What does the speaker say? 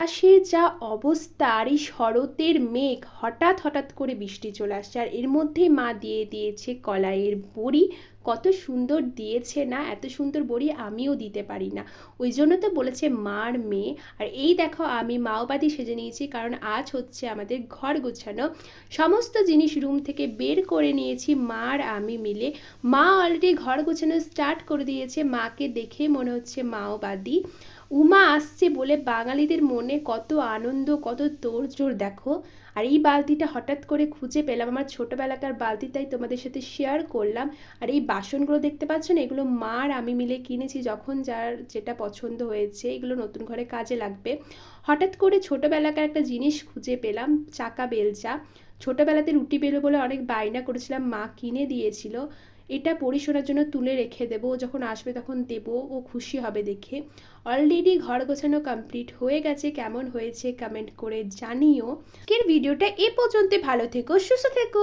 আকাশের যা অবস্থা আর এই শরতের মেঘ। হঠাৎ হঠাৎ করে বৃষ্টি চলে আসছে। আর এর মধ্যে মা দিয়ে দিয়েছে কলাইয়ের বড়ি। কত সুন্দর দিয়েছে না? এত সুন্দর বড়ি আমিও দিতে পারি না। ওই জন্য তো বলেছে মার মেয়ে। আর এই দেখো, আমি মাওবাদী সেজে নিয়েছি, কারণ আজ হচ্ছে আমাদের ঘর গোছানো। সমস্ত জিনিস রুম থেকে বের করে নিয়েছি মার আমি মিলে। মা অলরেডি ঘর গোছানো স্টার্ট করে দিয়েছে। মাকে দেখে মনে হচ্ছে মাওবাদী উমা আসছে বলে বাঙালিদের মনে কত আনন্দ, কত তোড়জোড়, দেখো। আর এই বালতিটা হঠাৎ করে খুঁজে পেলাম। আমার ছোটোবেলাকার বালতি, তাই তোমাদের সাথে শেয়ার করলাম। আর এই বাসনগুলো দেখতে পাচ্ছ না? এগুলো মার আমি মিলে কিনেছি যখন যার যেটা পছন্দ হয়েছে, এগুলো নতুন ঘরে কাজে লাগবে। হঠাৎ করে ছোটোবেলাকার একটা জিনিস খুঁজে পেলাম, চাকা বেলচা। ছোটোবেলাতে রুটি বেলো বলে অনেক বায়না করেছিলাম, মা কিনে দিয়েছিল। এটা পরিশোনার জন্য তুলে রেখে দেবো। যখন আসবে তখন দেব। ও খুশি হবে দেখে। অলরেডি ঘর গোছানো কমপ্লিট হয়ে গেছে। কেমন হয়েছে কমেন্ট করে জানিও। আজকের ভিডিওটা এ পর্যন্ত ভালো থেকো, সুস্থ থেকো।